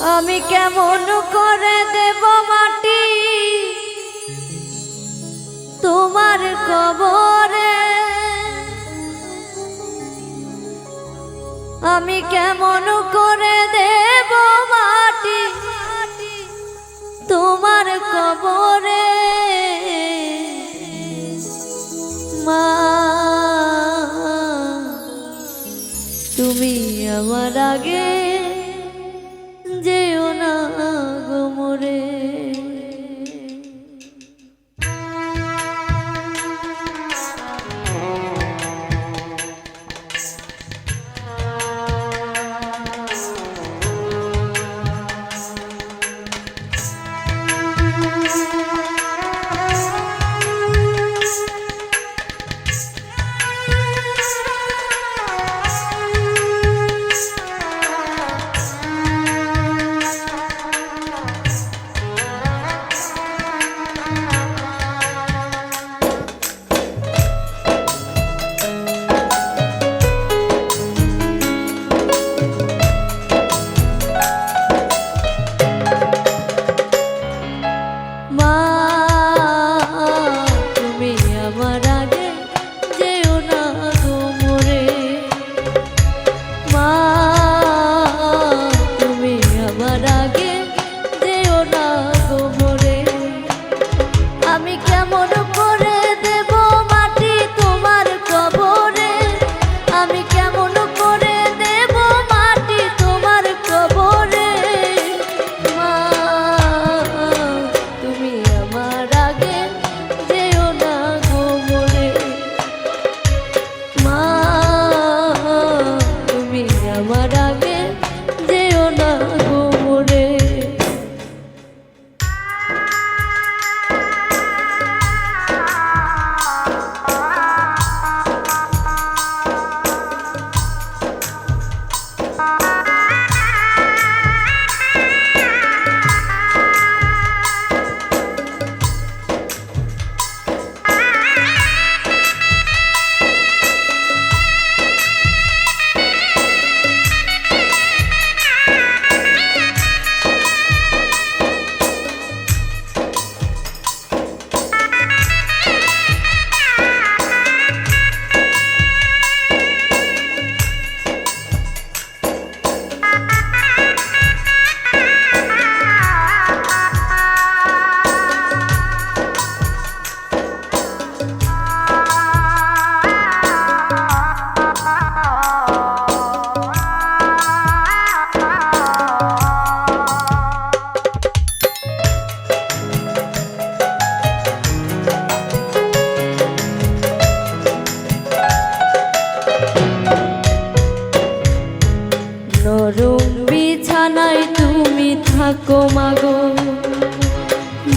আমি কেমন করে দেব মাটি? তোমার কবরে। আমি কেমন করে দেব মাটি? তোমার কবরে। মা, তুমি আমার আগে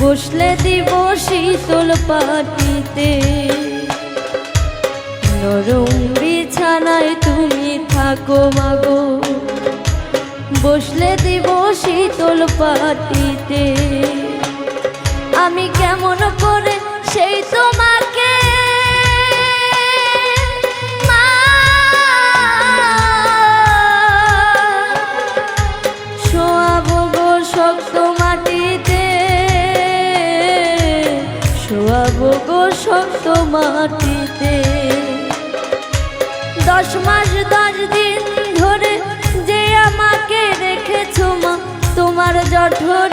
বসলে দিব শীতল পাটিতে। নরম বিছানায় তুমি থাকো মাগো। বসলে দিব শীতল পাটিতে। আমি কেমন করে সেই তোমাকে শক্ত মাটিতে। দশ মাস দশ দিন ধরে যে আমাকে রেখেছো মা তোমার জঠরে